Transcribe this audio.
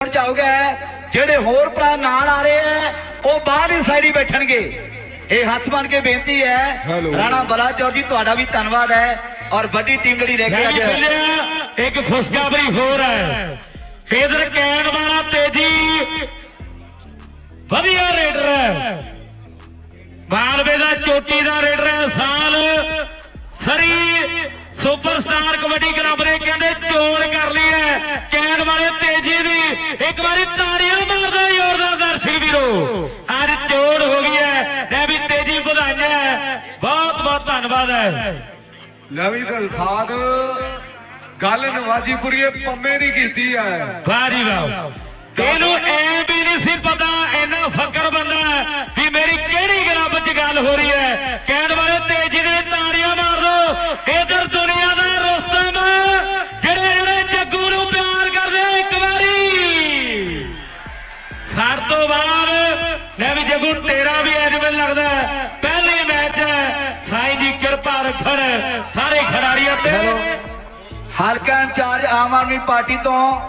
ਜਾਊਗਾ ਜਿਹੜੇ ਹੋਰ ਭਰਾ ਨਾਲ ਆ ਰਹੇ ਆ ਉਹ ਬਾਹਰਲੀ ਸਾਈਡ ਹੀ ਬੈਠਣਗੇ। ਇਹ ਹੱਥ ਬਣ ਕੇ ਬੇਨਤੀ ਹੈ। ਰਾਣਾ ਬਲਾਚੌਰ ਜੀ ਤੁਹਾਡਾ ਵੀ ਧੰਨਵਾਦ ਹੈ ਔਰ ਵੱਡੀ ਟੀਮ ਜਿਹੜੀ ਲੈ ਕੇ ਅੱਜ। ਇੱਕ ਖੁਸ਼ਖਬਰੀ ਹੋਰ ਹੈ ਇਧਰ ਕੈਨ ਵਾਲਾ ਤੇਜੀ। ਵਧੀਆ ਰੇਡਰ ਹੈ ਮਾਲਵੇ ਦਾ ਚੋਟੀ ਦਾ ਰੇਡਰ ਹੈ ਸਾਲ ਸਰੀ ਸੁਪਰਸਟਾਰ ਕਬੱਡੀ ਕਲੱਬ ਨੇ ਕਹਿੰਦੇ ਚੋਣ ਕਰ ਲਈ ਹੈ। ਕੈਨ ਵਾਲੇ ਤੇਜੀ ਦੀ ਇੱਕ ਵਾਰੀ ਤਾੜੀਆਂ ਮਾਰਦਾ ਜ਼ੋਰਦਾਰ ਦਰਸ਼ਕ ਵੀਰੋ। ਅੱਜ ਚੋਣ ਹੋ ਗਈ ਹੈ ਲੈ ਵੀ ਤੇਜੀ ਵਧਾਈਆਂ ਬਹੁਤ ਬਹੁਤ ਧੰਨਵਾਦ ਹੈ। ਲਵੀ ਦਲਸਾਦ ਗੱਲ ਨਵਾਜੀਪੁਰੀਏ ਪੰਮੇ ਦੀ ਕੀਤੀ ਹੈ। ਜੀ ਵਾਹ ਇਹਨੂੰ ਐ ਵੀ ਨਹੀਂ ਸੀ ਪਤਾ ਇੰਨਾ ਫਕਰ ਬੰਦਾ ਵੀ ਮੇਰੀ ਕਿਹੜੀ ਗਲੱਬ 'ਚ ਗੱਲ ਹੋ ਰਹੀ ਹੈ। ਕਹਿਣ ਸਰ ਤੋਂ ਬਾਅਦ ਮੈਂ ਵੀ ਜੱਗੂ, ਤੇਰਾ ਵੀ ਅੱਜ ਜਿਵੇਂ ਲੱਗਦਾ ਪਹਿਲੀ ਮੈਚ ਹੈ। ਸਾਈ ਦੀ ਕਿਰਪਾ ਰੱਖਣ। ਸਾਰੇ ਖਿਡਾਰੀਆਂ ਤੇ ਹਲਕਾ ਇੰਚਾਰਜ ਆਮ ਆਦਮੀ ਪਾਰਟੀ ਤੋਂ